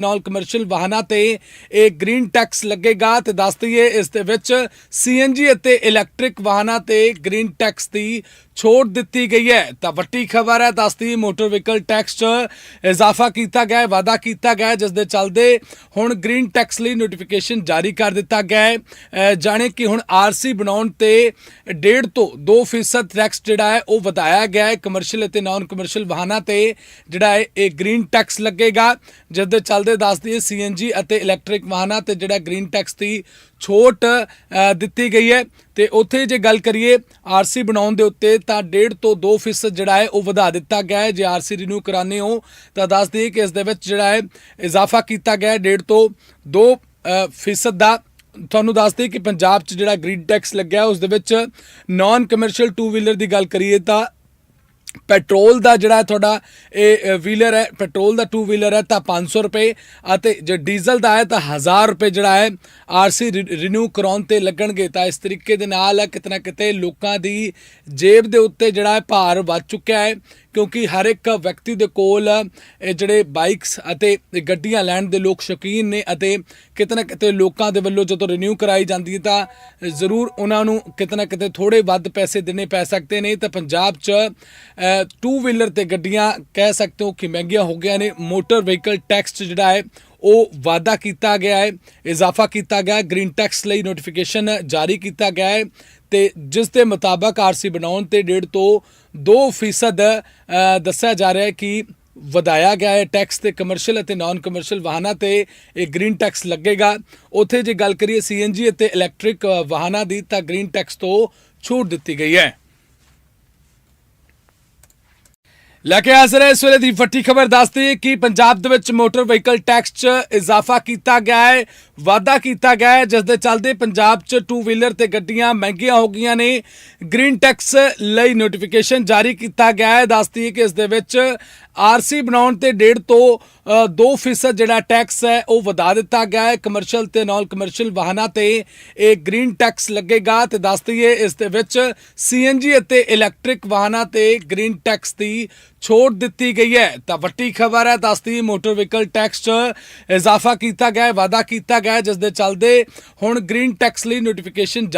ਨਾਲ ਕਮਰਸ਼ੀਅਲ ਵਾਹਨਾਂ ਤੇ ਇਹ ਗ੍ਰੀਨ ਟੈਕਸ ਲੱਗੇਗਾ ਤੇ ਦੱਸ ਦਈਏ ਇਸ ਦੇ ਵਿੱਚ ਸੀਐਨਜੀ ਅਤੇ ਇਲੈਕਟ੍ਰਿਕ ਵਾਹਨਾਂ ਤੇ ਗ੍ਰੀਨ ਟੈਕਸ ਦੀ ਛੋਟ ਦਿੱਤੀ ਗਈ ਹੈ। ਤਾਂ ਵੱਡੀ ਖਬਰ ਹੈ ਦੱਸਦੀ ਮੋਟਰ ਵਹੀਕਲ ਟੈਕਸ 'ਚ ਇਜ਼ਾਫਾ ਕੀਤਾ ਗਿਆ ਹੈ, ਵਾਅਦਾ ਕੀਤਾ ਗਿਆ ਜਿਸ ਦੇ ਚੱਲਦੇ ਹੁਣ ਗ੍ਰੀਨ ਟੈਕਸ ਲਈ ਨੋਟੀਫਿਕੇਸ਼ਨ ਜਾਰੀ ਕਰ ਦਿੱਤਾ ਗਿਆ ਹੈ। ਅਹ ਜਾਣੇ ਕਿ ਹੁਣ ਆਰਸੀ ਬਣਾਉਣ ਤੇ 1.5 ਤੋਂ 2% ਟੈਕਸ ਜਿਹੜਾ ਹੈ, ਉਹ ਵਧਾਇਆ ਗਿਆ ਹੈ। ਕਮਰਸ਼ੀਅਲ ਅਤੇ ਨਾਨ ਕਮਰਸ਼ੀਅਲ ਵਾਹਨਾਂ ਤੇ ਜਿਹੜਾ ਹੈ, ਇਹ ਗ੍ਰੀਨ ਟੈਕਸ ਲੱਗੇਗਾ, ਜਿਸ ਦੇ ਚੱਲਦੇ ਦੱਸਦੀ ਹੈ ਸੀਐਨਜੀ ਅਤੇ ਇਲੈਕਟ੍ਰਿਕ ਵਾਹਨਾਂ ਤੇ ਜਿਹੜਾ ਗ੍ਰੀਨ ਟੈਕਸ ਦੀ ਛੋਟ ਦਿੱਤੀ ਗਈ ਹੈ। ਤੇ ਉੱਥੇ ਜੇ ਗੱਲ ਕਰੀਏ ਆਰਸੀ ਬਣਾਉਣ ਦੇ ਉੱਤੇ ਤਾਂ 1.5 ਤੋਂ 2% ਜਿਹੜਾ ਹੈ, ਉਹ ਵਧਾ ਦਿੱਤਾ ਗਿਆ ਹੈ। ਜੇ ਆਰਸੀ ਰਿਨਿਊ ਕਰਾਣੇ ਹੋ, ਤਾਂ ਦੱਸ ਦਈਏ ਕਿ ਇਸ ਦੇ ਵਿੱਚ ਜਿਹੜਾ ਹੈ, ਇਜ਼ਾਫਾ ਕੀਤਾ ਗਿਆ ਹੈ 1.5 ਤੋਂ 2 ਫੀਸਦ ਦਾ। ਤੁਹਾਨੂੰ ਦੱਸ ਦਈਏ ਕਿ ਪੰਜਾਬ 'ਚ ਜਿਹੜਾ ਗ੍ਰੀਨ ਟੈਕਸ ਲੱਗਿਆ, ਉਸ ਦੇ ਵਿੱਚ ਨਾਨ ਕਮਰਸ਼ੀਅਲ ਟੂ ਵੀਲਰ ਦੀ ਗੱਲ ਕਰੀਏ ਤਾਂ ਪੈਟਰੋਲ ਦਾ ਜਿਹੜਾ ਤੁਹਾਡਾ ਇਹ ਵੀਲਰ ਹੈ, ਪੈਟਰੋਲ ਦਾ ਟੂ ਵੀਲਰ ਹੈ, ਤਾਂ 500 ਰੁਪਏ ਅਤੇ ਜੇ ਡੀਜ਼ਲ ਦਾ ਹੈ, ਤਾਂ 1000 ਰੁਪਏ ਜਿਹੜਾ ਹੈ ਆਰਸੀ ਰਿਨਿਊ ਕਰਾਉਣ ਤੇ ਲੱਗਣਗੇ। ਤਾਂ ਇਸ ਤਰੀਕੇ ਦੇ ਨਾਲ ਕਿਤੇ ਨਾ ਕਿਤੇ ਲੋਕਾਂ ਦੀ ਜੇਬ ਦੇ ਉੱਤੇ ਜਿਹੜਾ ਹੈ, ਭਾਰ ਵੱਧ ਚੁੱਕਿਆ ਹੈ। ਕਿਉਂਕਿ ਹਰ ਇੱਕ ਵਿਅਕਤੀ ਦੇ ਕੋਲ ਇਹ ਜਿਹੜੇ ਬਾਈਕਸ ਅਤੇ ਗੱਡੀਆਂ ਲੈਣ ਦੇ ਲੋਕ ਸ਼ੌਕੀਨ ਨੇ ਅਤੇ ਕਿਤੇ ਨਾ ਕਿਤੇ ਲੋਕਾਂ ਦੇ ਵੱਲੋਂ ਜਦੋਂ ਰਿਨਿਊ ਕਰਾਈ ਜਾਂਦੀ ਹੈ ਤਾਂ ਜ਼ਰੂਰ ਉਹਨਾਂ ਨੂੰ ਕਿਤੇ ਨਾ ਕਿਤੇ ਥੋੜੇ ਵੱਧ ਪੈਸੇ ਦੇਣੇ ਪੈ ਸਕਦੇ ਨੇ। ਤਾਂ ਪੰਜਾਬ 'ਚ ਟੂ ਵੀਲਰ ਤੇ ਗੱਡੀਆਂ ਕਹਿ ਸਕਦੇ ਹੋ ਕਿ ਮਹਿੰਗੀਆਂ ਹੋ ਗਈਆਂ ਨੇ। ਮੋਟਰ ਵਹੀਕਲ ਟੈਕਸ ਜਿਹੜਾ ਹੈ, ਉਹ ਵਾਅਦਾ ਕੀਤਾ ਗਿਆ ਹੈ, ਇਜ਼ਾਫਾ ਕੀਤਾ ਗਿਆ ਹੈ। ਗ੍ਰੀਨ ਟੈਕਸ ਲਈ ਨੋਟੀਫਿਕੇਸ਼ਨ ਜਾਰੀ ਕੀਤਾ ਗਿਆ ਹੈ। ਤੇ ਜਿਸ ਦੇ ਮੁਤਾਬਕ ਆਰਸੀ ਬਣਾਉਣ ਤੇ 1.5 ਤੋਂ 2% ਦੱਸਿਆ ਜਾ ਰਿਹਾ ਹੈ ਕਿ ਵਧਾਇਆ ਗਿਆ ਹੈ ਟੈਕਸ ਤੇ ਕਮਰਸ਼ੀਅਲ ਅਤੇ ਨਾਨ ਕਮਰਸ਼ੀਅਲ ਵਾਹਨਾਂ ਤੇ ਇਹ ਗ੍ਰੀਨ ਟੈਕਸ ਲੱਗੇਗਾ। ਉੱਥੇ ਜੇ ਗੱਲ ਕਰੀਏ ਸੀਐਨਜੀ ਅਤੇ ਇਲੈਕਟ੍ਰਿਕ ਵਾਹਨਾਂ ਦੀ ਤਾਂ ਗ੍ਰੀਨ ਟੈਕਸ ਤੋਂ ਛੂਟ ਦਿੱਤੀ ਗਈ ਹੈ। ਲੈ ਕੇ ਹਾਜ਼ਰ ਹੈ ਇਸ ਵੇਲੇ ਦੀ ਵੱਡੀ ਖਬਰ ਦੱਸਦੀ ਹੈ ਕਿ ਪੰਜਾਬ ਦੇ ਵਿੱਚ ਮੋਟਰ ਵਹੀਕਲ ਟੈਕਸ 'ਚ ਇਜ਼ਾਫਾ ਕੀਤਾ ਗਿਆ ਹੈ ਵਾਅਦਾ ਕੀਤਾ ਗਿਆ ਹੈ ਜਿਸ ਦੇ ਚੱਲਦੇ ਪੰਜਾਬ 'ਚ ਟੂ ਵੀਲਰ ਤੇ ਗੱਡੀਆਂ ਮਹਿੰਗੀਆਂ ਹੋ ਗਈਆਂ ਨੇ। ਗ੍ਰੀਨ ਟੈਕਸ ਲਈ ਨੋਟੀਫਿਕੇਸ਼ਨ ਜਾਰੀ ਕੀਤਾ ਗਿਆ ਹੈ। ਦੱਸਦੀ ਹੈ ਕਿ ਇਸ ਦੇ ਵਿੱਚ ਆਰਸੀ ਬਣਾਉਣ ਤੇ 1.5 ਤੋਂ ਅ, 2% ਜਿਹੜਾ ਟੈਕਸ ਹੈ ਉਹ ਵਧਾ ਦਿੱਤਾ ਗਿਆ ਹੈ। ਕਮਰਸ਼ੀਅਲ ਤੇ ਨਾਨ ਕਮਰਸ਼ੀਅਲ ਵਾਹਨਾਂ ਤੇ ਇਹ ਗ੍ਰੀਨ ਟੈਕਸ ਲੱਗੇਗਾ ਤੇ ਦੱਸ ਦਈਏ ਇਸ ਦੇ ਵਿੱਚ ਸੀਐਨਜੀ ਅਤੇ ਇਲੈਕਟ੍ਰਿਕ ਵਾਹਨਾਂ ਤੇ ਗ੍ਰੀਨ ਟੈਕਸ ਦੀ ਛੋਟ ਦਿੱਤੀ ਗਈ ਹੈ। ਤਾਂ ਵੱਡੀ ਖਬਰ ਹੈ ਦੱਸਦੀ ਮੋਟਰ ਵਹੀਕਲ ਟੈਕਸ 'ਚ ਇਜ਼ਾਫਾ ਕੀਤਾ ਗਿਆ ਹੈ, ਵਾਅਦਾ ਕੀਤਾ ਗਿਆ ਹੈ, ਜਿਸ ਦੇ ਚੱਲਦੇ ਹੁਣ ਗ੍ਰੀਨ ਟੈਕਸ ਲਈ ਨੋਟੀਫਿਕੇਸ਼ਨ